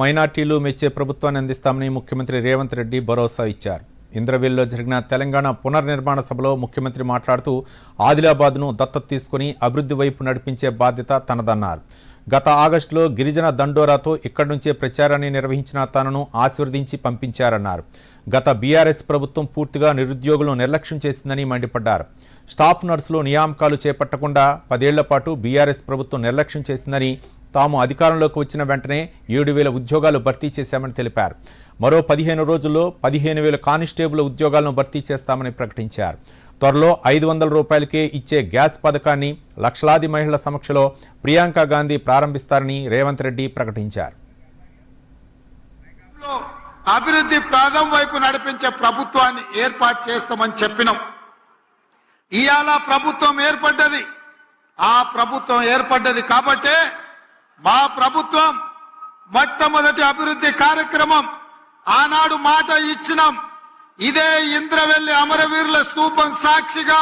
మైనార్టీలు మెచ్చే ప్రభుత్వాన్ని అందిస్తామని ముఖ్యమంత్రి రేవంత్ రెడ్డి భరోసా ఇచ్చారు. ఇంద్రవేల్లో జరిగిన తెలంగాణ పునర్నిర్మాణ సభలో ముఖ్యమంత్రి మాట్లాడుతూ ఆదిలాబాద్ను దత్తత తీసుకుని అభివృద్ధి వైపు నడిపించే బాధ్యత తనదన్నారు. గత ఆగస్టులో గిరిజన దండోరాతో ఇక్కడి నుంచే ప్రచారాన్ని నిర్వహించిన తనను ఆశీర్వదించి పంపించారన్నారు. గత బీఆర్ఎస్ ప్రభుత్వం పూర్తిగా నిరుద్యోగులను నిర్లక్ష్యం చేసిందని మండిపడ్డారు. స్టాఫ్ నర్సులు నియామకాలు చేపట్టకుండా పదేళ్ళ పాటు బీఆర్ఎస్ ప్రభుత్వం నిర్లక్ష్యం చేసిందని తాము అధికారంలోకి వచ్చిన వెంటనే ఏడు వేల ఉద్యోగాలు భర్తీ చేశామని తెలిపారు. మరో పదిహేను రోజుల్లో పదిహేను వేల కానిస్టేబుల్ ఉద్యోగాలను భర్తీ చేస్తామని ప్రకటించారు. త్వరలో ఐదు వందల రూపాయలకే ఇచ్చే గ్యాస్ పథకాన్ని లక్షలాది మహిళల సమక్షంలో ప్రియాంక గాంధీ ప్రారంభిస్తారని రేవంత్ రెడ్డి ప్రకటించారు. అభివృద్ధి ప్రాధం వైపు నడిపించే ప్రభుత్వాన్ని ఏర్పాటు చేస్తామని చెప్పినాం. ఇవాళ ప్రభుత్వం ఏర్పడ్డది. ఆ ప్రభుత్వం ఏర్పడ్డది కాబట్టే మా ప్రభుత్వం మొట్టమొదటి అభివృద్ధి కార్యక్రమం ఆనాడు మాట ఇచ్చినాం. ఇదే ఇంద్రవెల్లి అమరవీరుల స్తూపం సాక్షిగా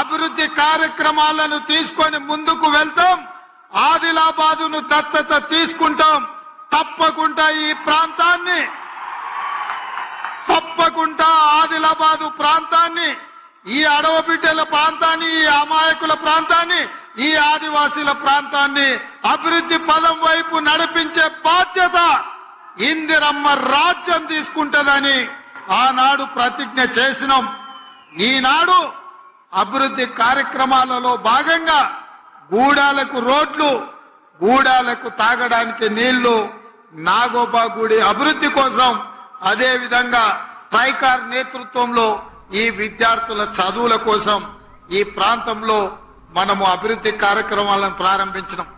అభివృద్ధి కార్యక్రమాలను తీసుకొని ముందుకు వెళ్తాం. ఆదిలాబాదును దత్తత తీసుకుంటాం. తప్పకుండా ఈ ప్రాంతాన్ని తప్పకుండా ఆదిలాబాదు ప్రాంతాన్ని ఈ అడవ బిడ్డల ప్రాంతాన్ని ఈ అమాయకుల ప్రాంతాన్ని ఈ ఆదివాసీల ప్రాంతాన్ని అభివృద్ధి పదం వైపు నడిపించే బాధ్యత ఇందిరమ్మ రాజ్యం తీసుకుంటదని ఆనాడు ప్రతిజ్ఞ చేసినాం. ఈనాడు అభివృద్ధి కార్యక్రమాలలో భాగంగా గూడాలకు రోడ్లు గూడాలకు తాగడానికి నీళ్ళు నాగోబా గుడి అభివృద్ధి కోసం అదే విధంగా ట్రైకార్ నేతృత్వంలో ఈ విద్యార్థుల చదువుల కోసం ఈ ప్రాంతంలో మనము అభివృద్ధి కార్యక్రమాలను ప్రారంభించినాం.